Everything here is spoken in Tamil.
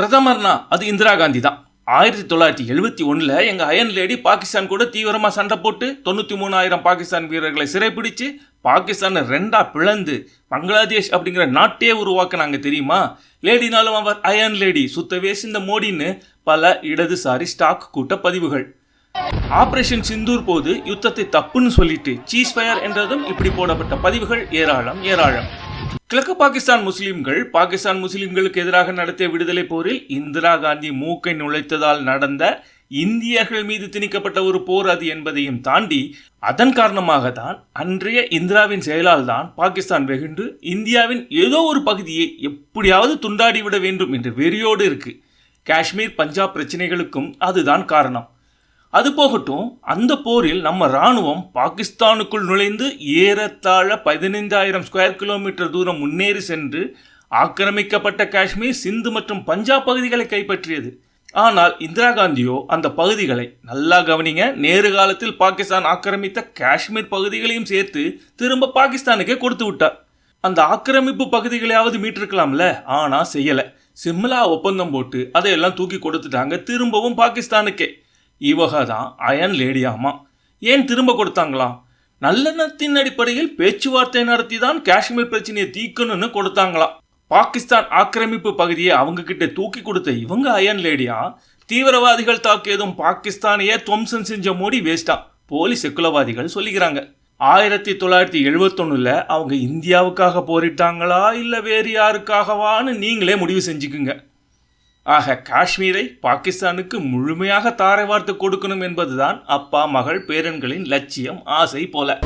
பிரதமர்னா அது இந்திரா காந்தி தான் ஆயிரத்தி தொள்ளாயிரத்தி எழுபத்தி ஒன்றில் எங்கள் அயன் லேடி பாகிஸ்தான் கூட தீவிரமாக சண்டை போட்டு தொண்ணூற்றி மூணாயிரம் பாகிஸ்தான் வீரர்களை சிறைப்பிடிச்சு பாகிஸ்தானை ரெண்டாக பிளந்து பங்களாதேஷ் அப்படிங்கிற நாட்டையே உருவாக்குனாங்க தெரியுமா? லேடினாலும் அவர் அயன் லேடி சுத்தவே இந்த மோடின்னு பல இடதுசாரி ஸ்டாக் கூட்ட பதிவுகள். ஆபரேஷன் சிந்தூர் போது யுத்தத்தை தப்புன்னு சொல்லிட்டு சீஸ் ஃபயர் என்றதும் இப்படி போடப்பட்ட பதிவுகள் ஏராளம் ஏராளம். கிழக்கு பாகிஸ்தான் முஸ்லிம்கள் பாகிஸ்தான் முஸ்லிம்களுக்கு எதிராக நடத்திய விடுதலை போரில் இந்திரா காந்தி மூக்கை நுழைத்ததால் நடந்த இந்தியர்கள் மீது திணிக்கப்பட்ட ஒரு போர் அது என்பதையும் தாண்டி அதன் காரணமாக தான் அன்றைய இந்திராவின் செயலால் தான் பாகிஸ்தான் வெகுண்டு இந்தியாவின் ஏதோ ஒரு பகுதியை எப்படியாவது துண்டாடி விட வேண்டும் என்று வெறியோடு இருக்கு. காஷ்மீர் பஞ்சாப் பிரச்சனைகளுக்கும் அதுதான் காரணம். அது போகட்டும் அந்த போரில் நம்ம ராணுவம் பாகிஸ்தானுக்குள் நுழைந்து ஏறத்தாழ பதினைந்தாயிரம் ஸ்கொயர் கிலோமீட்டர் தூரம் முன்னேறி சென்று ஆக்கிரமிக்கப்பட்ட காஷ்மீர் சிந்து மற்றும் பஞ்சாப் பகுதிகளை கைப்பற்றியது. ஆனால் இந்திரா காந்தியோ அந்த பகுதிகளை நல்லா கவனிங்க. நேரு காலத்தில் பாகிஸ்தான் ஆக்கிரமித்த காஷ்மீர் பகுதிகளையும் சேர்த்து திரும்ப பாகிஸ்தானுக்கே கொடுத்து விட்டார். அந்த ஆக்கிரமிப்பு பகுதிகளையாவது மீட்டிருக்கலாம்ல? ஆனால் செய்யலை. சிம்லா ஒப்பந்தம் போட்டு அதையெல்லாம் தூக்கி கொடுத்துட்டாங்க. திரும்பவும் பாகிஸ்தானுக்கே. இவக தான் அயன் லேடியாமா ஏன் திரும்ப கொடுத்தாங்களாம் நல்லெண்ணத்தின் அடிப்படையில் பேச்சுவார்த்தை நடத்தி தான் காஷ்மீர் பிரச்சனையை தீக்கணும்னு கொடுத்தாங்களாம் பாகிஸ்தான் ஆக்கிரமிப்பு பகுதியை அவங்க கிட்ட தூக்கி கொடுத்த இவங்க அயன் லேடியா? தீவிரவாதிகள் தாக்கியதும் பாகிஸ்தானையே துவம்சம் செஞ்ச மோடி வேஸ்டா போலி செக்குலவாதிகள் சொல்லிக்கிறாங்க. ஆயிரத்தி தொள்ளாயிரத்தி எழுபத்தொன்னுல அவங்க இந்தியாவுக்காக போரிட்டாங்களா இல்லை வேறு யாருக்காகவான்னு நீங்களே முடிவு செஞ்சுக்குங்க. ஆக காஷ்மீரை பாகிஸ்தானுக்கு முழுமையாக தாரை வார்த்து கொடுக்கணும் என்பதுதான் அப்பா மகள் பேரன்களின் லட்சியம் ஆசை போல.